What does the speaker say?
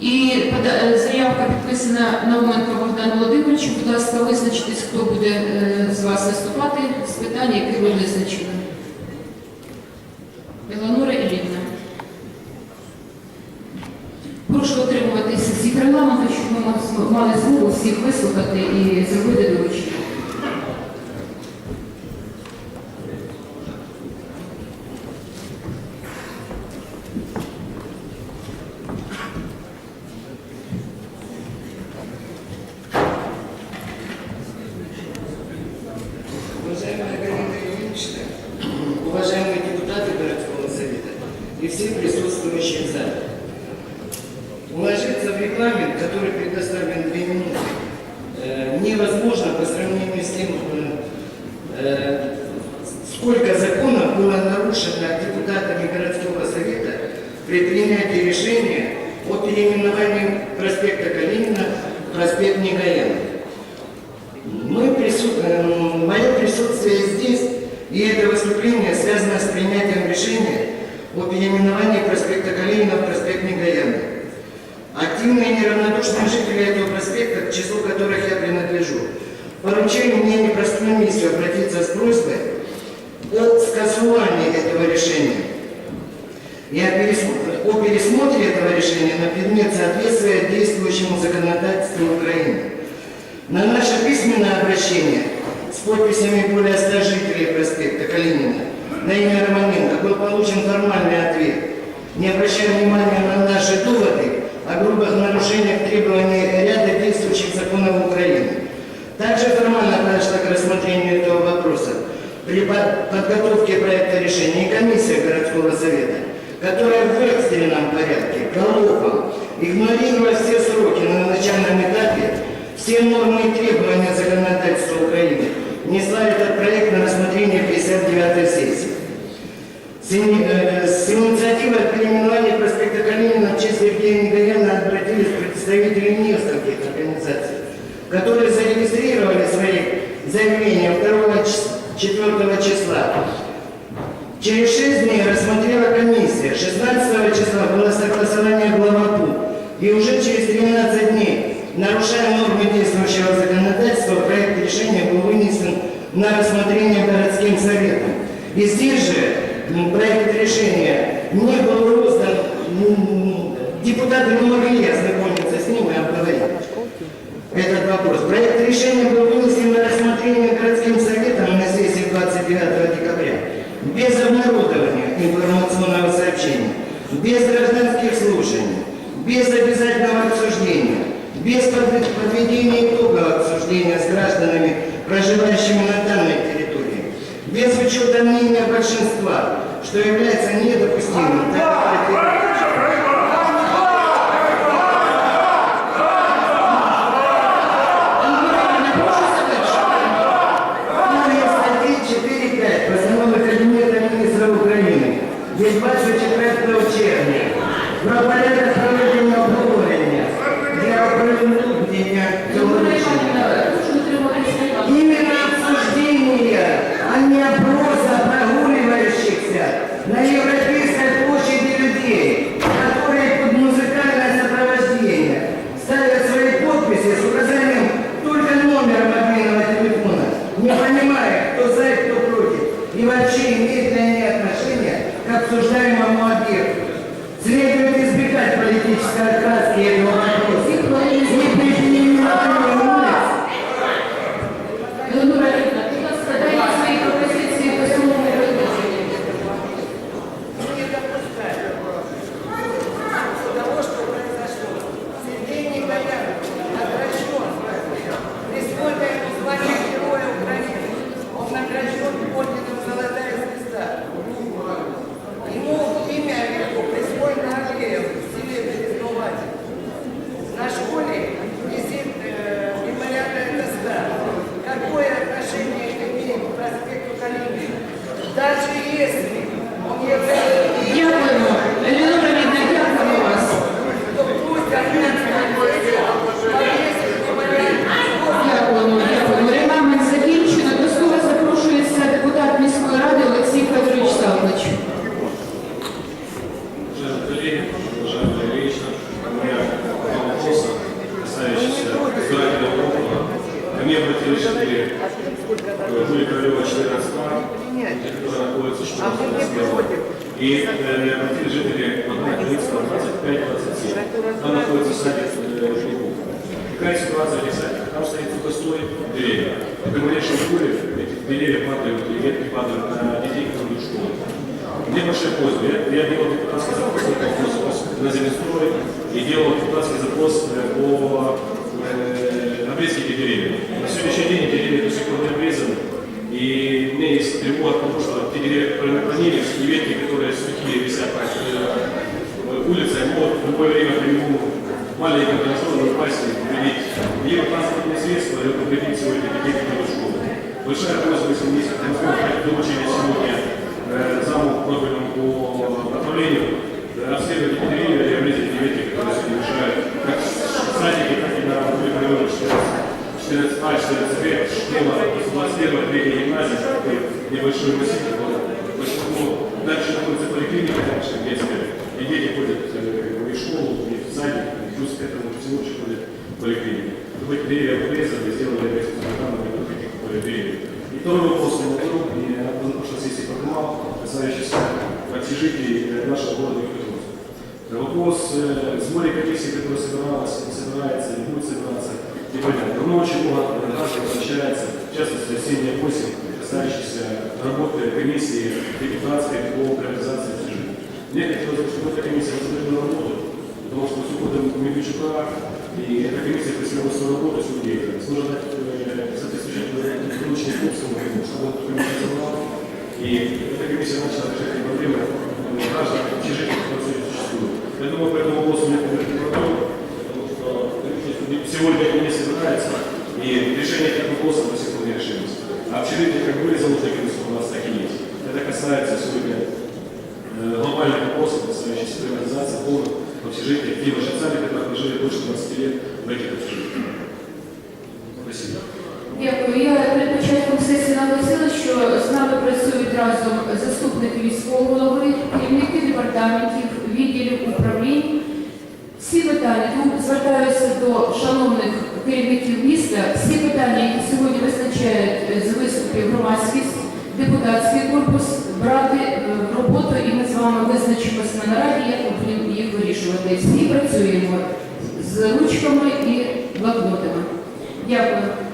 І е, заявка підписана Науменко Богдан Володимирович. Будь ласка, визначитись, хто буде е, з вас виступати з питань, які ви визначили. Еланора Іллівна. Прошу дотримуватися всіх регламентів, щоб ми мали змогу всіх вислухати і зробити доручення. В зале. Уложиться в регламент, который предоставлен две минуты, э, невозможно по сравнению с тем, э, э, сколько законов было нарушено депутатами городского совета при принятии решения о переименовании проспекта Калинина в проспект Негояна. Мы прису- эм, Мое присутствие здесь и это выступление связано с принятием решения о переименовании проспекта Калинина в проспект Негояна. Активные и неравнодушные жители этого проспекта, к числу которых я принадлежу, поручили мне непростую миссию обратиться с просьбой о скасовании этого решения и о пересмотре, о пересмотре этого решения на предмет соответствия действующему законодательству Украины. На наше письменное обращение с подписями более 100 жителей проспекта Калинина на имя Романенко был получен формальный ответ, не обращая внимания на наши доводы о грубых нарушениях требований ряда действующих законов Украины. Также формально подошла к рассмотрению этого вопроса при под- подготовке проекта решения комиссия городского совета, которая в экстренном порядке, галопом, игнорируя все сроки на начальном этапе, все нормы и требования законодательства Украины, внесла этот проект на рассмотрение 59-й сессии. С, э, с инициативой о переименовании проспекта Калинина в честь Евгения Негояна обратились представители нескольких организаций, которые зарегистрировали свои заявления 2 4 числа. Через 6 дней рассмотрела комиссия. 16 числа было согласование главапу. И уже через 13 дней, нарушая нормы действующего законодательства, проект решения был вынесен на рассмотрение городским советом. И здесь же м, проект решения не был роздан, м, депутаты не могли ознакомиться с ним и обговорить этот вопрос. Проект решения был вынесен на рассмотрение городским советом на сессии 29 декабря без обнародования информационного сообщения, без гражданских слушаний, без обязательного обсуждения, без под- подведения итога обсуждения с гражданами, проживающими на данной территории, без учета мнения большинства, что является недопустимым. Про порядок проведення обговорення для оприлюднення цього рішення. политической окраски И э, квартиры жители Мадана Калинского 25-27. Там находится садик э, Жуков. Какая ситуация в этих садиках? Там стоит сухостой деревья. При малейшем школе эти деревья падают, и ветки падают на детей, которые идут в школу. Мне большая просьба. Я, я делал депутатский запрос на землестрой, и делал депутатский запрос э, по э, обрезке деревьев. На сегодняшний день деревья до сих пор не обрезаны. И у меня есть тревога, что те деревья, которые наклонились, и ветки, которые сухие висят на э, могут в любое время при маленьком трансформе упасть и повредить либо транспортные средства, либо повредить сегодня детей, в школу. Большая просьба, если есть возможность, доручили сегодня э, заму профильному по направлению, э, обследовать деревья и обрезать ветки, которые сегодня мешают, как в садике, так и на улице района 14, 14А, 14Б, школа 21 третья гимназия, такой небольшой массив, большинство, дальше находится поликлиника, дальше детская, и дети ходят э, и в школу, и в садик, и плюс к этому всему еще ходят в поликлинику. Чтобы эти деревья обрезали, сделали обрезку программы для этих деревьев. И второй вопрос на втором, и я на прошлой сессии поднимал, касающийся общежитий э, нашего города Екатеринбурга. Вопрос э, сборе комиссии, которая собиралась, собирается, не будет собираться, непонятно. Но очень много граждан обращается, в частности, осенняя осень, касающаяся работы комиссии депутатской по приватизации общежитий. Мне хотелось бы, чтобы эта комиссия возобновила работу, потому что с уходом Медведчука и эта комиссия присвоила свою работу, свою деятельность. Нужно дать э, соответствующий научный курс, чтобы он собрал. И эта комиссия начала решать проблемы э, граждан общежитий, которые сегодня существуют. Я думаю, по этому вопросу мне будет потому что сегодня это не собирается, и решение этих вопросов до сих пор не решилось. А общежитие как были заложники у нас, так и есть. Это касается сегодня э, глобальных вопросов, касающихся приватизации полных общежитий, те вышицами, которые прожили больше 20 лет в этих общежитиях. Спасибо. Дякую. Я перед початком сесії наголосила, що з нами працюють разом заступники міського голови, керівники департаментів, відділів управлінь. Звертаюся до шановних керівників міста, всі питання, які сьогодні визначають е, з виступів громадськість, депутатський корпус, брати е, в роботу, і ми з вами визначимося на нараді, як ми будемо їх вирішувати. Всі працюємо з ручками і блокнотами. Дякую.